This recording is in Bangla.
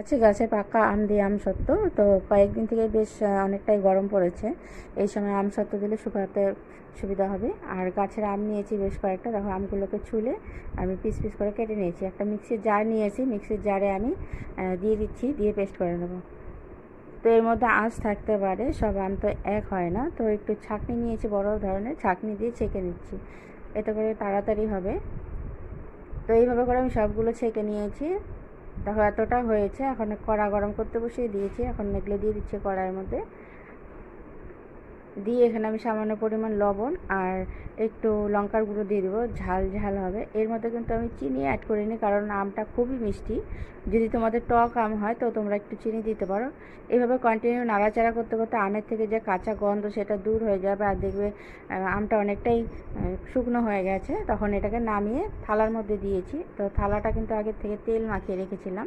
আছে, গাছে পাকা আম দিয়ে আম সত্ত্ব তো কয়েকদিন থেকে বেশ অনেকটাই গরম পড়েছে। এই সময় আম সত্ত্ব দিলে শুকাতে সুবিধা হবে। আর গাছের আম নিয়েছি বেশ কয়েকটা। দেখো, আমগুলোকে ছুলে আমি পিস পিস করে কেটে নিয়েছি। একটা মিক্সির জার নিয়েছি। মিক্সির জারে আমি দিয়ে দিচ্ছি, দিয়ে পেস্ট করে নেব। তো এর মধ্যে আঁশ থাকতে পারে, সব আম তো এক হয় না। তো একটু ছাঁকনি নিয়েছি, বড় ধরনের। ছাঁকনি দিয়ে ছেঁকে নিচ্ছি। এতে করে তাড়াতাড়ি হবে। তো এইভাবে করে আমি সবগুলো ছেঁকে নিয়েছি। দেখো এতটা হয়েছে, এখন কড়া গরম করতে বসিয়ে দিয়েছি, এখন এগুলো দিয়ে দিচ্ছি কড়াইয়ের মধ্যে। দিয়ে এখানে আমি সামান্য পরিমাণ লবণ আর একটু লঙ্কার গুঁড়ো দিয়ে দেবো। ঝাল ঝাল হবে। এর মধ্যে কিন্তু আমি চিনি অ্যাড করিনি কারণ আমটা খুবই মিষ্টি। যদি তোমাদের টক আম হয় তো তোমরা একটু চিনি দিতে পারো। এইভাবে কন্টিনিউ নাড়াচাড়া করতে করতে আমের থেকে যে কাঁচা গন্ধ সেটা দূর হয়ে যাবে আর দেখবে আমটা অনেকটাই শুকনো হয়ে গেছে। তখন এটাকে নামিয়ে থালার মধ্যে দিয়েছি। তো থালাটা কিন্তু আগে থেকে তেল মাখিয়ে রেখেছিলাম।